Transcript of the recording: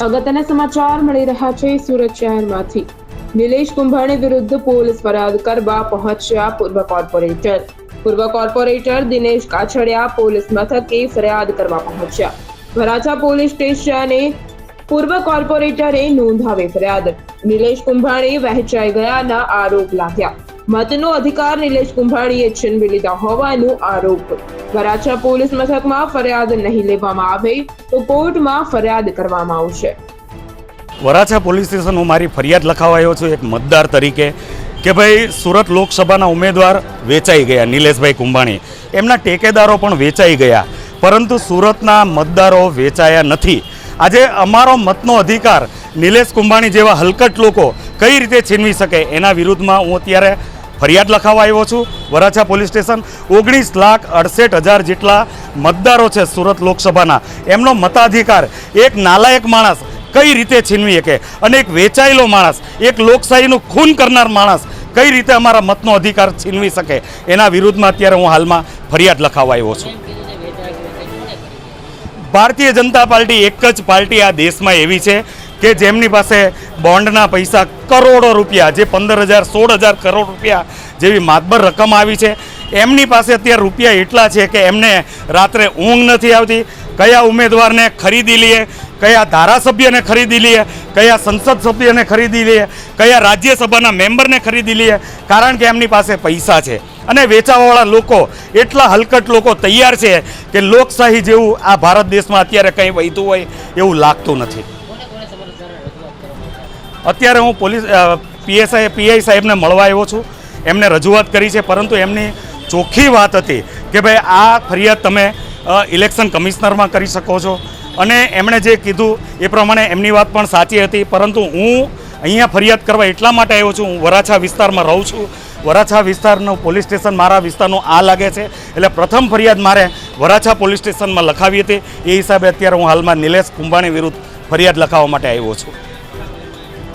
અગત્યના સમાચાર મળી રહ્યા છે, સુરત શહેરમાંથી. નિલેશ કુંભાણી વિરુદ્ધ પોલીસ ફરિયાદ કરવા પહોંચ્યા પૂર્વ કોર્પોરેટર. પૂર્વ કોર્પોરેટર દિનેશ કાછડિયા પોલીસ મથકે ફરિયાદ કરવા પહોંચ્યા. વરાછા પોલીસ સ્ટેશને પૂર્વ કોર્પોરેટરે નોંધાવી ફરિયાદ. નિલેશ કુંભાણી વહેંચાઈ ગયાના આરોપ લાગ્યા. મતનો અધિકાર નિલેશ કુંભાણીએ છીનવી લીધા હોવાનો આરોપ. વરાછા પોલીસ મથકમાં ફરિયાદ નહીં લેવામાં આવે તો કોર્ટમાં ફરિયાદ કરવામાં આવશે. વરાછા પોલીસ સ્ટેશન હું મારી ફરિયાદ લખાવાયો છું એક મતદાર તરીકે કે ભાઈ સુરત લોકસભાના ઉમેદવાર વેચાઈ ગયા નિલેશભાઈ કુંભાણી. એમના ટેકેદારો પણ વેચાઈ ગયા, પરંતુ સુરતના મતદારો વેચાયા નથી. આજે અમારો મતનો અધિકાર નિલેશ કુંભાણી જેવા હલકટ લોકો કઈ રીતે છીનવી શકે એના વિરુદ્ધમાં હું અત્યારે ફરિયાદ લખાવા આવ્યો છું. વરાછા પોલીસ સ્ટેશન ઓગણીસ લાખ અડસઠ હજાર જેટલા મતદારો છે સુરત લોકસભાના. એમનો મતાધિકાર એક નાલાયક માણસ કઈ રીતે છીનવી શકે? અને એક વેચાયેલો માણસ, એક લોકશાહીનું ખૂન કરનાર માણસ કઈ રીતે અમારા મતનો અધિકાર છીનવી શકે? એના વિરુદ્ધમાં અત્યારે હું હાલમાં ફરિયાદ લખાવા આવ્યો છું. ભારતીય જનતા પાર્ટી એક જ પાર્ટી આ દેશમાં એવી છે કે જેમની પાસે બોન્ડના પૈસા કરોડો રૂપિયા, જે પંદર હજાર સોળ હજાર કરોડ રૂપિયા જેવી માતબર રકમ આવી છે, એમની પાસે અત્યારે રૂપિયા એટલા છે કે એમને રાત્રે ઊંઘ નથી આવતી. કયા ઉમેદવારને ખરીદી લઈએ, કયા ધારાસભ્યને ખરીદી લઈએ, કયા સંસદ સભ્યને ખરીદી લઈએ, કયા રાજ્યસભાના મેમ્બરને ખરીદી લઈએ, કારણ કે એમની પાસે પૈસા છે. અને વેચાવાવાળા લોકો, એટલા હલકટ લોકો તૈયાર છે કે લોકશાહી જેવું આ ભારત દેશમાં અત્યારે કંઈ વહેતું હોય એવું લાગતું નથી. અત્યારે હું પોલીસ પીએસઆઈ, પીઆઈ સાહેબને મળવા આવ્યો છું. એમને રજૂઆત કરી છે, પરંતુ એમની ચોખ્ખી વાત હતી કે ભાઈ, આ ફરિયાદ તમે ઇલેક્શન કમિશનરમાં કરી શકો છો. અને એમણે જે કીધું એ પ્રમાણે એમની વાત પણ સાચી હતી, પરંતુ હું અહીંયા ફરિયાદ કરવા એટલા માટે આવ્યો છું, હું વરાછા વિસ્તારમાં રહું છું. વરાછા વિસ્તારનું પોલીસ સ્ટેશન મારા વિસ્તારનું આ લાગે છે. એટલે પ્રથમ ફરિયાદ મારે વરાછા પોલીસ સ્ટેશનમાં લખાવી હતી. એ હિસાબે અત્યારે હું હાલમાં નિલેશ કુંભાણી વિરુદ્ધ ફરિયાદ લખાવવા માટે આવ્યો છું.